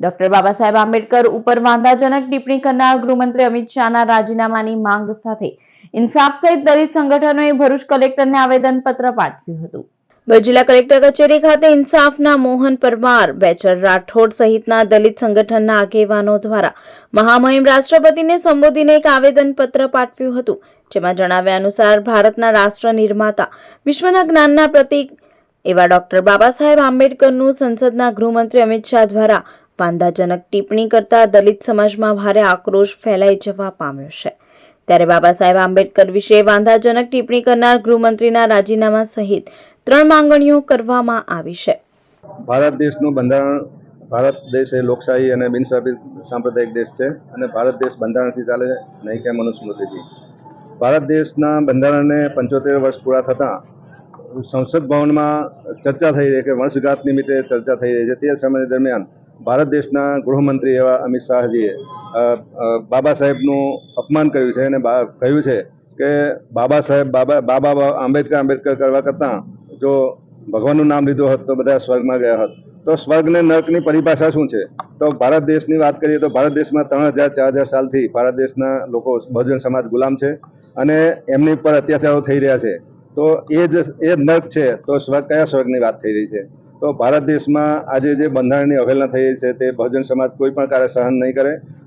Doctor Baba Saheb Ambedkar ઉપર વાંધાજનક ટિપ્પણી કરનાર ગૃહમંત્રી અમિત શાહના રાજીનામાની માંગ સાથે ઇન્સાફ સહિત દલિત સંગઠનોએ ભરૂચ કલેક્ટરને આવેદનપત્ર પાઠવ્યું હતું. ભરૂચ જિલ્લા કલેક્ટર કચેરી ખાતે ઇન્સાફના મોહન પરમાર, બેચર રાઠોડ સહિતના દલિત સંગઠનના આગેવાનો દ્વારા મહામહિમ રાષ્ટ્રપતિને સંબોધીને એક આવેદનપત્ર પાઠવ્યું હતું, જેમાં જણાવ્યા અનુસાર ભારતના રાષ્ટ્ર નિર્માતા, વિશ્વના જ્ઞાનના પ્રતિક એવા ડોક્ટર બાબા સાહેબ આંબેડકરનું સંસદના ગૃહમંત્રી અમિત શાહ દ્વારા વાંધાજનક ટિપ્પણી કરતા દલિત સમાજમાં ભારે આક્રોશ ફેલાઈ જવા પામ્યો છે. ત્યારે બાબા સાહેબ આંબેડકર વિશે વાંધાજનક ટિપ્પણી કરનાર ગૃહમંત્રીના રાજીનામા સહિત ત્રણ માંગણીઓ કરવામાં આવી છે. ભારત દેશનું બંધારણ, ભારત દેશ એ લોકશાહી અને બિન સાંપ્રદાયિક દેશ છે અને ભારત દેશ બંધારણથી ચાલે નહીં કે મનુસ્મૃતિથી ભારત દેશના બંધારણને પંચોતેર વર્ષ પૂરા થતાં સંસદ ભવનમાં ચર્ચા થઈ રહી કે વર્ષગાંઠ નિમિત્તે ચર્ચા થઈ રહી છે. તે સમય દરમિયાન ભારત દેશના ગૃહમંત્રી એવા અમિત શાહજીએ બાબા સાહેબનું અપમાન કર્યું છે અને કહ્યું છે કે બાબા સાહેબ, બાબા બાબા આંબેડકર આંબેડકર કરવા કરતાં જો ભગવાનનું નામ લીધું હોત તો બધા સ્વર્ગમાં ગયા હોત. તો સ્વર્ગ નર્કની પરિભાષા શું છે? તો ભારત દેશની વાત કરીએ તો ભારત દેશમાં ત્રણ હજાર, ચાર હજાર સાલથી ભારત દેશના લોકો બહુજન સમાજ ગુલામ છે અને એમની પર અત્યાચારો થઈ રહ્યા છે. તો એ જ, એ નર્ક છે, તો સ્વર્ગ, કયા સ્વર્ગની વાત થઈ રહી છે? તો ભારત દેશમાં આજે જે બંધારણની અવહેલના થઈ છે તે બહુજન સમાજ કોઈ પણ કાર્ય સહન નહીં કરે.